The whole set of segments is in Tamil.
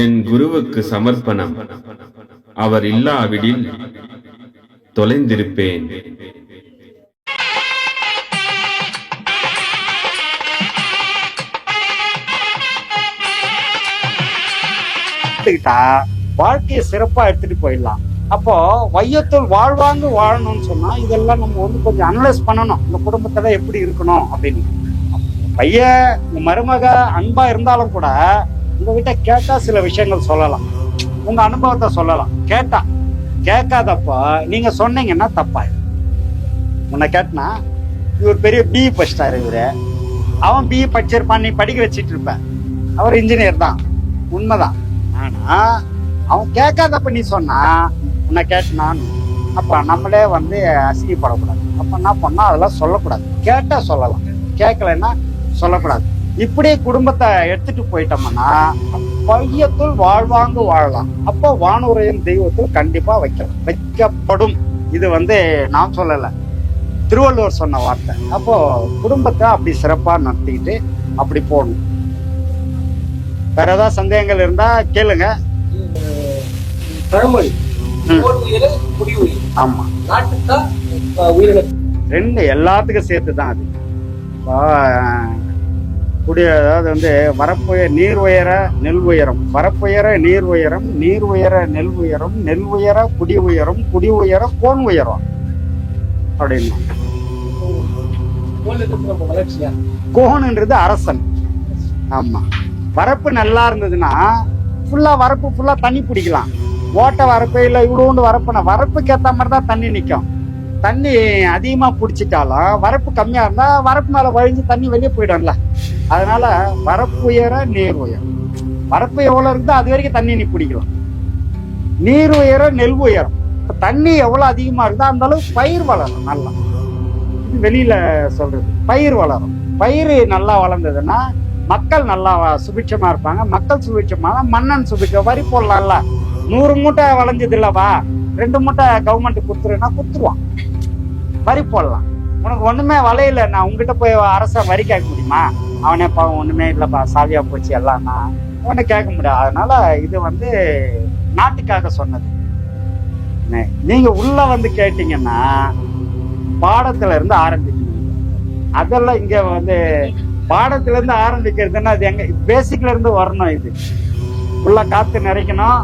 என் குருவுக்கு சமர்ப்பணம். அவர் இல்லாவிடில் தொலைந்திருப்பேன். வாழ்க்கையை சிறப்பா எடுத்துட்டு போயிடலாம். அப்போ வையத்துள் வாழ்வாங்க வாழணும்னு சொன்னா இதெல்லாம் நம்ம வந்து கொஞ்சம் அனலைஸ் பண்ணணும். இந்த குடும்பத்துல எப்படி இருக்கணும் அப்படின்னு. பையன் மருமக அன்பா இருந்தாலும் கூட உங்ககிட்ட கேட்டா சில விஷயங்கள் சொல்லலாம். உங்க அனுபவத்தை சொல்லலாம். கேட்டா. கேட்காதப்ப நீங்க சொன்னீங்கன்னா தப்பாயிடும் உன்னை கேட்டனா இவர் பெரிய பிஇ படிச்சிட்டாரு இவரு. அவன் பிஇ படிச்சிருப்பான் நீ படிக்க வச்சிட்டு இருப்ப. அவர் இன்ஜினியர் தான். உண்மைதான். ஆனா அவன் கேட்காதப்ப நீ சொன்னா உன்னை கேட்டனான் அப்ப நம்மளே வந்து அசிங்கப்படக்கூடாது. அப்ப என்ன பண்ணா அதெல்லாம் சொல்லக்கூடாது. கேட்டா சொல்லலாம். கேட்கலைன்னா சொல்லக்கூடாது. இப்படி குடும்பத்தை எடுத்துட்டு போயிட்டோம்னா பையத்துள் வாழ்வாங்கு வாழலாம். அப்போ வானுரையும் தெய்வத்தில் கண்டிப்பா வைக்கலாம். வைக்கப்படும். இது வந்து நான் சொல்லலை. திருவள்ளுவர் சொன்ன வார்த்தை. அப்போ குடும்பத்தை அப்படி சிறப்பா நடத்திக்கிட்டு அப்படி போகணும். வேற ஏதாவது சந்தேகங்கள் இருந்தா கேளுங்க. ஆமா. ரெண்டு எல்லாத்துக்கும் சேர்த்து தான் அது இப்போ, குடி அதாவது வந்து வரப்புய நீர் உயர நெல் உயரம். வரப்புயர நீர் உயரம் நீர் உயர நெல் உயரம் நெல் உயர குடி உயரம் குடி உயர கோன் உயரம் அப்படின்னு. கோன்ன்றது அரசன். ஆமா. வரப்பு நல்லா இருந்ததுன்னா ஃபுல்லா வரப்பு ஃபுல்லா தண்ணி பிடிக்கலாம் ஓட்ட வரப்பு இல்ல இவ்வளோண்டு வரப்புனா. வரப்புக்கு ஏத்த மாதிரி தான் தண்ணி நிற்கும் தண்ணி அதிகமா பிடிச்சிட்டாலும் வரப்பு கம்மியா இருந்தா வரப்பு மேல வழிஞ்சு தண்ணி வெளியே போயிடும்ல. அதனால வரப்பு உயர நீர் உயரம். வரப்பு எவ்வளவு இருந்தோ அது வரைக்கும் தண்ணி நீ பிடிக்கலாம் நீர் உயரம் நெல் உயரம். தண்ணி எவ்வளவு அதிகமா இருந்தா அந்த அளவுக்கு பயிர் வளரும் நல்லா. இது வெளியில சொல்றது. பயிர் வளரும். பயிர் நல்லா வளர்ந்ததுன்னா மக்கள் நல்லா சுபிட்சமா இருப்பாங்க. மக்கள் சுபிட்சமான மன்னன் சுபிட்சம் வரி போடலாம்ல. நூறு மூட்டை வளைஞ்சது இல்லவா? ரெண்டு மூட்டை கவர்மெண்ட் கொடுத்துருன்னா கொடுத்துருவான். வரி போடலாம். உனக்கு ஒண்ணுமே வலையில நான் உங்ககிட்ட போய் அரச வரி கேட்க முடியுமா? அவனே பாவம் ஒண்ணுமே இல்லப்பா. சாவியா போச்சு எல்லாம்னா ஒன்றும் கேட்க முடியாது. அதனால இது வந்து நாட்டுக்காக சொன்னது. நீங்கள் நீங்க உள்ள வந்து கேட்டீங்கன்னா பாடத்துல இருந்து ஆரம்பிக்கணும். அதெல்லாம் இங்க வந்து பாடத்துல இருந்து ஆரம்பிக்கிறதுன்னா அது எங்க பேசிக்ல இருந்து வரணும் இது. உள்ள காத்து நிறைக்கணும்.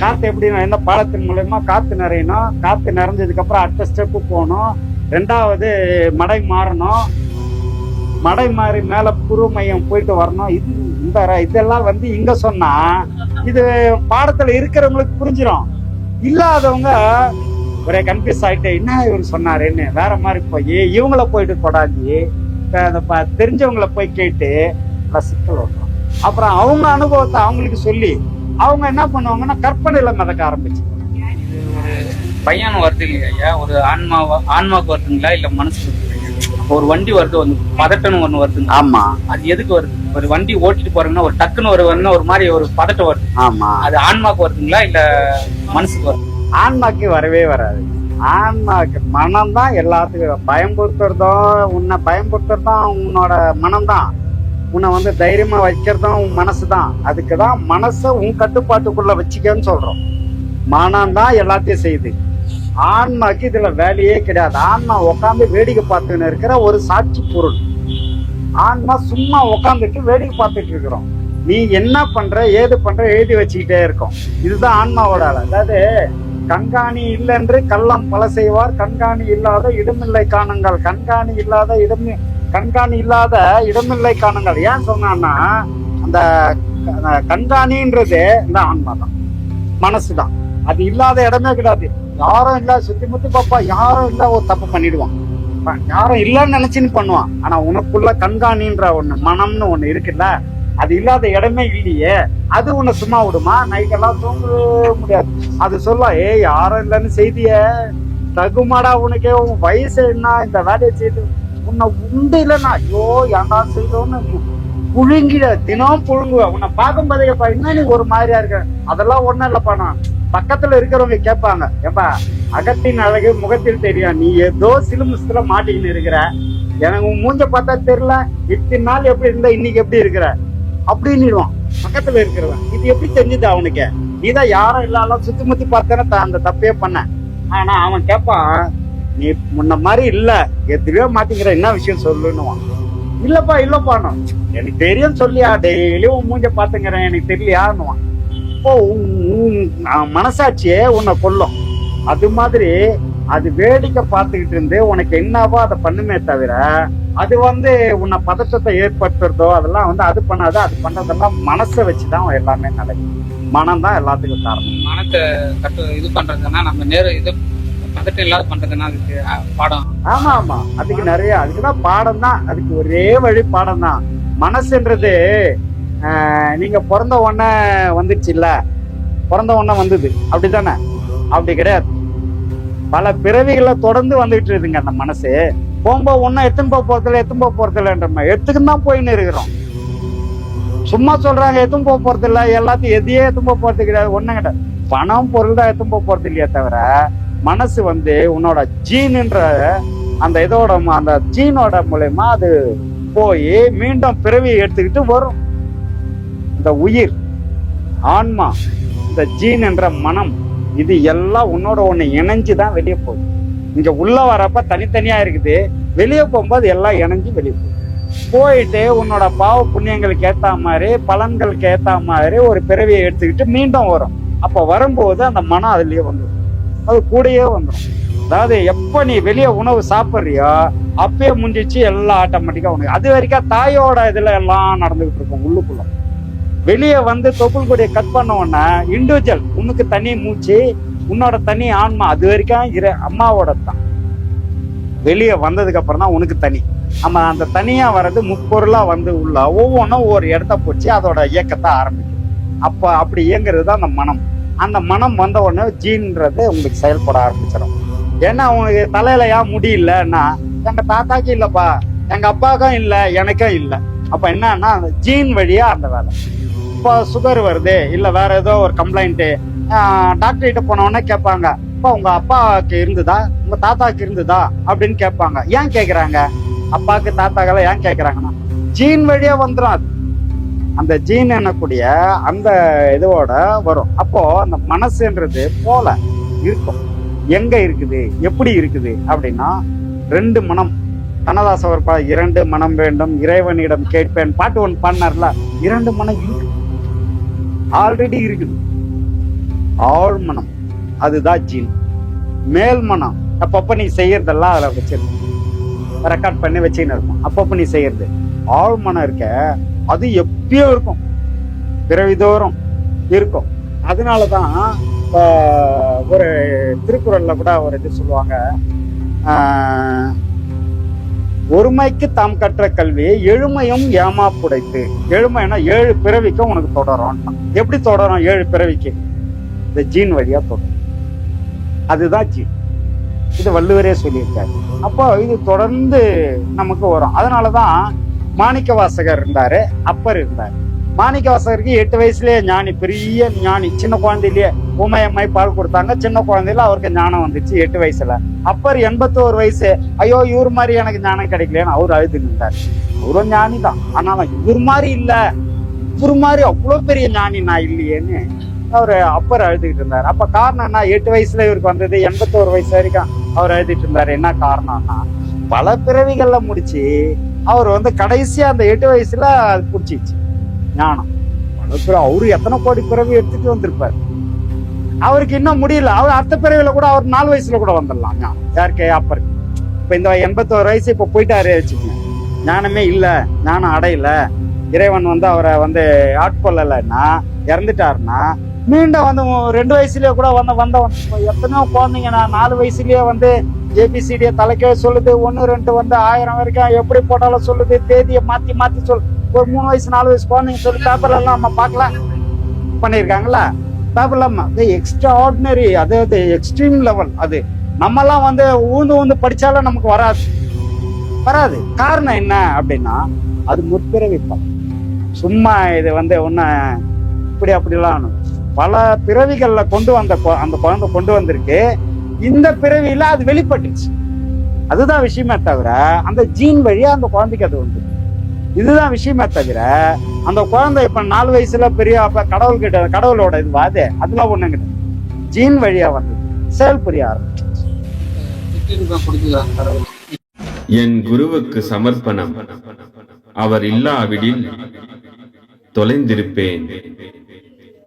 காத்து எப்படி என்ன பாடத்தின் மூலயமா காத்து நிறையணும். காத்து நிறைஞ்சதுக்கு அப்புறம் அடுத்த ஸ்டெப்பு போகணும். ரெண்டாவது மடை மாறணும். மடை மாறி மேல புரு மையம் போயிட்டு வரணும். இது இந்த ர- இதெல்லாம் வந்து இங்க சொன்னா இது பாடத்துல இருக்கிறவங்களுக்கு புரிஞ்சிடும் இல்லாதவங்க ஒரே கன்ஃபியூஸ் ஆகிட்டே என்ன இவர் சொன்னாருன்னு? வேற மாதிரி போய் இவங்கள போயிட்டு கொடாஞ்சி தெரிஞ்சவங்களை ப- போய் கேட்டு நல்லா சிக்கல் வரும் அப்புறம் அவங்க அனுபவத்தை அவங்களுக்கு சொல்லி அவங்க என்ன பண்ணுவாங்கன்னா கற்பனையில மிதக்க ஆரம்பிச்சு பையன் வருது இல்லையா ஐயா? ஒரு ஆன்மா ஆன்மாவுக்கு வருதுங்களா இல்ல மனசுக்கு? ஒரு வண்டி வருது வந்து பதட்டம்னு ஒண்ணு வருதுங்க ஆமா. அது எதுக்கு வருது? ஒரு வண்டி ஓட்டிட்டு போறீங்கன்னா ஒரு டக்குன்னு ஒரு வந்து ஒரு மாதிரி ஒரு பதட்டம் வருது. ஆமா. அது ஆன்மாக்கு வருதுங்களா இல்ல மனசுக்கு வருது? ஆன்மாக்கு வரவே வராது. ஆன்மாக்கு மனம் தான் எல்லாத்துக்கும் பயம்படுத்துறதும் உன்னை பயம்படுத்துறதும் உன்னோட மனம்தான். உன்னை வந்து தைரியமா வைக்கிறதும் உன் மனசு தான் அதுக்கு தான் மனசை உன் கட்டுப்பாட்டுக்குள்ள வச்சுக்கன்னு சொல்றோம். மனம் தான் எல்லாத்தையும் செய்யுது. ஆன்மாக்கு இதுல வேலையே கிடையாது. ஆன்மா உட்காந்து வேடிக்கை பார்த்துன்னு இருக்கிற ஒரு சாட்சி பொருள். ஆன்மா சும்மா உட்காந்துட்டு வேடிக்கை பார்த்துட்டு இருக்கிறோம். நீ என்ன பண்ற ஏது பண்ற எழுதி வச்சுக்கிட்டே இருக்கும். இதுதான் ஆன்மாவோட ஆளு. அதாவது கண்காணி இல்லென்று கள்ளம் பல செய்வார். கண்காணி இல்லாத இடமில்லை காணுங்கள். கண்காணி இல்லாத இடம் கண்காணி இல்லாத இடமில்லை காணுங்கள். ஏன் சொன்னான்னா அந்த கண்காணின்றது இந்த ஆன்மா தான் மனசு தான் அது இல்லாத இடமே கிடையாது. யாரும் இல்ல சுத்தி முத்தி பாப்பா யாரும் இல்ல ஒரு தப்பு பண்ணிடுவான். யாரும் இல்லைன்னு நினைச்சுன்னு பண்ணுவான். ஆனா உனக்குள்ள கண்காணின்ற ஒண்ணு மனம்னு ஒண்ணு இருக்குல்ல அது இல்லாத இடமே இல்லையே அது உன்னை சும்மா விடுமா? நைட்டெல்லாம் தூங்க முடியாது. அது சொல்ல ஏய் யாரும் இல்லைன்னு செய்திய. தகுமாடா உனக்கே உன் வயசு என்ன? இந்த வேலையை செய்து உன்னை உண்டு இல்லைன்னா ஐயோ ஏன்டா செய்தோன்னு புழுங்கிட தினம் புழுங்குவேன் உன்னை பார்க்கும் போதே என்ன நீ ஒரு மாதிரியா இருக்க? அதெல்லாம் ஒன்னும் இல்லப்பா நான் பக்கத்துல இருக்கிறவங்க கேட்பாங்க ஏப்பா அகத்தின் அழகு முகத்தில் தெரியும் நீ ஏதோ சிலுமிஸ்துல மாட்டிக்கின்னு இருக்கிற. எனக்கு உன் மூஞ்ச பார்த்தா தெரியல. இத்தனை நாள் எப்படி இருந்தா இன்னைக்கு எப்படி இருக்கிற? அப்படின்னுடுவான். பக்கத்துல இருக்கிறவன் இது எப்படி தெரிஞ்சது அவனுக்கு நீதான் யாரும் இல்லாத சுத்தி முத்தி பார்த்தேன்னா அந்த தப்பே பண்ண. ஆனா அவன் கேட்பான் நீ முன்ன மாதிரி இல்ல. எதிரியோ மாட்டிக்கிற என்ன விஷயம் சொல்லுன்னுவான். இல்லப்பா இல்லப்பா எனக்கு தெரியும் சொல்லியா? டெய்லியும் உன் மூஞ்ச பாத்துங்கிறேன் எனக்கு தெரியலையான்னுவான். உன் மனசாட்சியே உன்னை கொல்லும். அது மாதிரி அது வேடிக்கை பார்த்துக்கிட்டு இருந்து உனக்கு என்னவோ அதை பண்ணுமே தவிர அது வந்து உன்னை பதற்றத்தை ஏற்படுத்துறதோ அதெல்லாம் வந்து அது பண்ணாது அது பண்றதெல்லாம் மனசை வச்சுதான் எல்லாமே நடக்கும் மனம் தான் எல்லாத்துக்கும் காரணம். மனத்தை கட்டு இது பண்றதுன்னா நம்ம நேர இது பதட்டம் இல்லாத பண்றதுன்னா அதுக்கு பாடம். ஆமா ஆமா. அதுக்கு நிறைய அதுக்குதான் பாடம் தான் அதுக்கு ஒரே வழி பாடம் தான் மனசுன்றது நீங்க பிறந்த உடனே வந்துச்சு இல்ல பிறந்த உடனே வந்தது. அப்படித்தானே? அப்படி கிடையாது. பல பிறவிகளை தொடர்ந்து வந்துகிட்டு இருக்குங்க அந்த மனசு. போகும்போது ஒன்னும் எத்துன்னு போக போறதில்ல எத்துன்னு போக போறதில்லன்ற மாதிரி. எத்துக்குன்னு தான் போயின்னு இருக்கிறோம். சும்மா சொல்றாங்க எதுவும் போக போறதில்ல எல்லாத்தையும் எதையே எத்தும் போக போறது கிடையாது. ஒண்ணும் கிடையாது. பணம் பொருள் தான் எத்தும் போக போறது இல்லையே தவிர மனசு வந்து உன்னோட ஜீனுன்ற அந்த இதோட அந்த ஜீனோட மூலயமா அது போய் மீண்டும் பிறவி எடுத்துக்கிட்டு வரும். இந்த உயிர் ஆன்மா இந்த ஜீன் என்ற மனம் இது எல்லாம் உன்னோட ஒண்ணு இணைஞ்சு தான் வெளியே போகுது. இங்க உள்ள வரப்ப தனித்தனியா இருக்குது. வெளியே போகும்போது எல்லாம் இணைஞ்சு வெளியே போகுது. போயிட்டு உன்னோட பாவ புண்ணியங்களுக்கு ஏத்த மாதிரி பலன்களுக்கு ஏத்த மாதிரி ஒரு பிறவியை எடுத்துக்கிட்டு மீண்டும் வரும். அப்ப வரும்போது அந்த மனம் அதுலயே வந்துடும். அது கூடயே வந்துடும். அதாவது எப்ப நீ வெளியே உணவு சாப்பிட்றியோ அப்பயே முடிஞ்சிச்சு எல்லாம் ஆட்டோமேட்டிக்கா உனக்கு. அது வரைக்கும் தாயோட இதுல எல்லாம் நடந்துகிட்டு இருக்கும் உள்ளுக்குள்ள. வெளியே வந்து தொப்புள் கொடியை கட் பண்ண உடனே இண்டிவிஜுவல் உனக்கு தனி மூச்சு உன்னோட தனி ஆன்மா அது வரைக்கும் இரு அம்மாவோட தான். வெளியே வந்ததுக்கு அப்புறம் தான் உனக்கு தனி. நம்ம அந்த தனியா வர்றது முப்பொருளா வந்து உள்ள ஒவ்வொன்றும் ஒவ்வொரு இடத்த போச்சு அதோட இயக்கத்தை ஆரம்பிக்கும். அப்ப அப்படி இயங்குறது தான் அந்த மனம். அந்த மனம் வந்த உடனே ஜீன்றது உங்களுக்கு செயல்பட ஆரம்பிச்சிடும் ஏன்னா உனக்கு தலையில ஏன் முடியலன்னா எங்க தாத்தாக்கும் இல்லப்பா எங்க அப்பாவுக்கும் இல்லை எனக்கும் இல்லை. அப்ப என்னன்னா அந்த ஜீன் வழியா அந்த வேலை. இப்போ சுகர் வருது இல்லை வேற ஏதோ ஒரு கம்ப்ளைண்ட்டு டாக்டர் கிட்ட கேட்பாங்க இப்போ உங்க அப்பாவுக்கு இருந்ததா? உங்க தாத்தாவுக்கு இருந்ததா? அப்படின்னு கேட்பாங்க. ஏன் கேட்குறாங்க அப்பாவுக்கு தாத்தாக்கெல்லாம் ஏன் கேட்குறாங்கன்னா ஜீன் வழியா வந்துடும் அது. அந்த ஜீன் என்னக்கூடிய அந்த இதோட வரும். அப்போ அந்த மனசுன்றது போல இருக்கும். எங்க இருக்குது? எப்படி இருக்குது? அப்படின்னா ரெண்டு மனம். கண்ணதாச ஒரு பா இரண்டு மனம் வேண்டும் இறைவனிடம் கேட்பேன். பாட்டு ஒன்று பண்ணார்ல இரண்டு மனம் இருக்கு. ஆல்ரெடி இருக்குது. ஆழ்மனம் அதுதான் ஜீன் மேல் மனம். நீ செய்யறதெல்லாம் அதில் வச்சிருக்க ரெக்கார்ட் பண்ணி வச்சுன்னு இருக்கும். அப்பப்போ நீ செய்யறது. ஆழ்மனம் இருக்க அது எப்பயோ இருக்கும். பிறவிதோறும் இருக்கும். அதனாலதான் இப்போ ஒரு திருக்குறளில் கூட ஒரு இது சொல்லுவாங்க. ஒருமைக்கு தாம் கற்ற கல்வியை எழுமையும் ஏமா புடைத்து எழுமைனா ஏழு பிறவிக்கும் உனக்கு தொடரும். எப்படி தொடரும் ஏழு பிறவிக்கு? இந்த ஜீன் வழியா தொடரும். அதுதான் ஜீன். இது வள்ளுவரே சொல்லியிருக்காரு. அப்போ இது தொடர்ந்து நமக்கு வரும். அதனாலதான் மாணிக்க வாசகர் இருந்தாரு அப்பர் இருந்தார். மாணிக்க வாசகருக்கு எட்டு வயசுலயே ஞானி பெரிய ஞானி சின்ன குழந்தையிலேயே உமையம்மை பால் கொடுத்தாங்க. சின்ன குழந்தையில அவருக்கு ஞானம் வந்துச்சு எட்டு வயசுல. அப்பர் எண்பத்தோரு வயசு. ஐயோ இவர் மாதிரி எனக்கு ஞானம் கிடைக்கலன்னு அவர் அழுது நின்றார் அவரும் ஞானி தான். ஆனாலும் இவர் மாதிரி இல்ல. இவர் மாதிரி அவ்வளவு பெரிய ஞானி நான் இல்லையேன்னு அவர் அப்பர் அழுதுகிட்டு இருந்தார். அப்ப காரணம் என்ன? எட்டு வயசுல இவருக்கு வந்தது எண்பத்தோரு வயசு வரைக்கும் அவர் அழுதுட்டு இருந்தாரு. என்ன காரணம்னா பல பிறவிகள்ல முடிச்சு அவர் வந்து கடைசியா அந்த எட்டு வயசுல அது பிடிச்சிச்சு. ஞானம். அவரு எத்தனை கோடி பிறவி எடுத்துட்டு வந்திருப்பார்? அவருக்கு இன்னும் முடியல. அவர் அடுத்த பிறவில கூட அவர் நாலு வயசுல கூட வந்துடலாம். ஞானம். யாருக்கு அப்பருக்கு இப்ப இந்த எண்பத்தோரு வயசு இப்ப போயிட்டாரு வச்சுக்கோங்க. ஞானமே இல்ல. ஞானம் அடையல. இறைவன் வந்து அவரை வந்து ஆட்கொள்ளலைன்னா இறந்துட்டாருன்னா மீண்டும் வந்து ரெண்டு வயசுலயே கூட வந்து வந்தவன். எத்தனையோ குழந்தைங்க நான் நாலு வயசுலயே வந்து ஏபிசிடிய தலைக்கே சொல்லுது. ஒன்னு ரெண்டு வந்து ஆயிரம் வரைக்கும் எப்படி போட்டாலும் சொல்லுது. தேதியை மாத்தி மாத்தி சொல் ஒரு மூணு வயசு நாலு வயசு குழந்தைங்க சொல்லி பேப்பர்ல எல்லாம் நம்ம பார்க்கலாம். பண்ணியிருக்காங்களா பேப்பர்ல எக்ஸ்ட்ரா ஆர்டினரி அது எக்ஸ்ட்ரீம் லெவல் அது நம்மலாம் வந்து ஊந்து ஊந்து படிச்சாலும் நமக்கு வராது. வராது. காரணம் என்ன அப்படின்னா அது முற்பிறவி சும்மா இது வந்து ஒன்ன இப்படி அப்படிலாம் பல பிறவிகள்ல கொண்டு வந்த அந்த குழந்தை கொண்டு வந்திருக்கு. இந்த பிறவியில அது வெளிப்பட்டுச்சு. அதுதான் விஷயமே தவிர அந்த ஜீன் வழியா அந்த குழந்தைக்கு அது வந்து இதுதான் விஷயமே தவிர அந்த குழந்தை இப்ப நாலு வயசுல பெரிய அப்ப கடவுள் கிட்ட கடவுளோட இது வாது அதெல்லாம் ஒண்ணும் கிடையாது. ஜீன் வழியா வந்தது. செயல் புரிய என் குருவுக்கு சமர்ப்பணம். அவர் இல்லாவிடில் தொலைந்திருப்பேன்.